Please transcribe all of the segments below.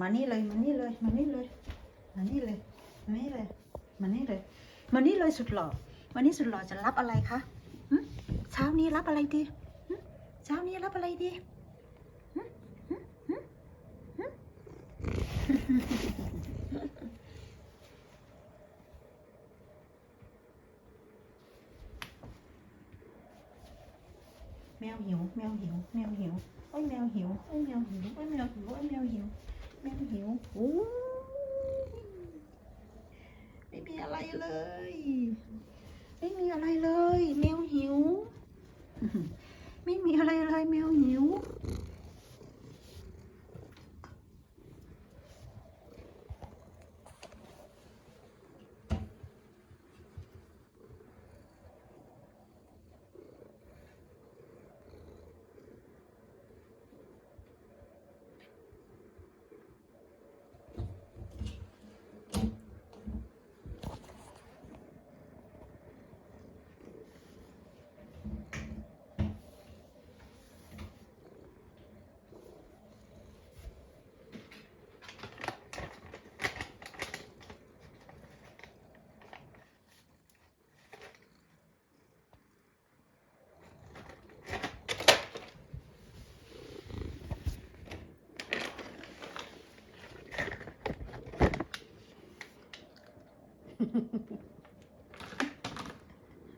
มานี่เลยมานี่เลยมานี่เลยมานี่เลยมานี่เลยมานี่เลยมานี่เลยสุดหล่อวันนี้สุดหล่อจะรับอะไรคะเช้านี้รับอะไรดีเช้านี้รับอะไรดีแมวหิวแมวหิวแมวหิวโอ้ยแมวหิวโอ้ยแมวหิวโอ้ยแมวหิวโอ้ยแมวหิว แมวหิวโอ้ยไม่มีอะไรเลย ไม่มีอะไรเลย แมวหิว ไม่มีอะไรเลยแมวหิว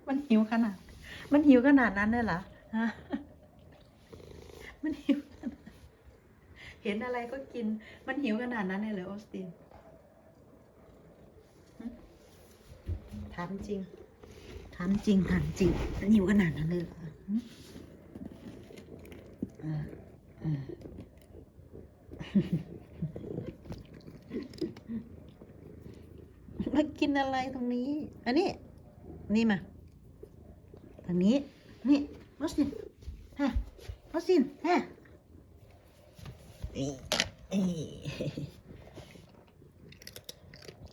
มันหิวขนาด มันหิวขนาดนั้นเลยเหรอฮะมันหิว เห็นอะไรก็กิน มันหิวขนาดนั้นเลยเหรอออสตินถามจริงถามจริงถามจริงมันหิวขนาดนั้นเลยเหรออ่าอ่า มากินอะไรตรงนี้ อันนี้ นี่มาทางนี้ นี่มอสินฮะมอสินฮะ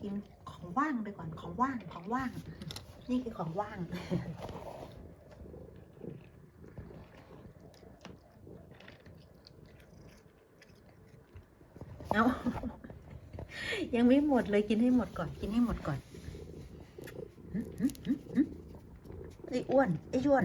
กินของว่างไปก่อน ของว่าง ของว่าง นี่คือของว่างเอา ยังไม่หมดเลยกินให้หมดก่อน กินให้หมดก่อนไอ้อ้วนไอ้ย้วน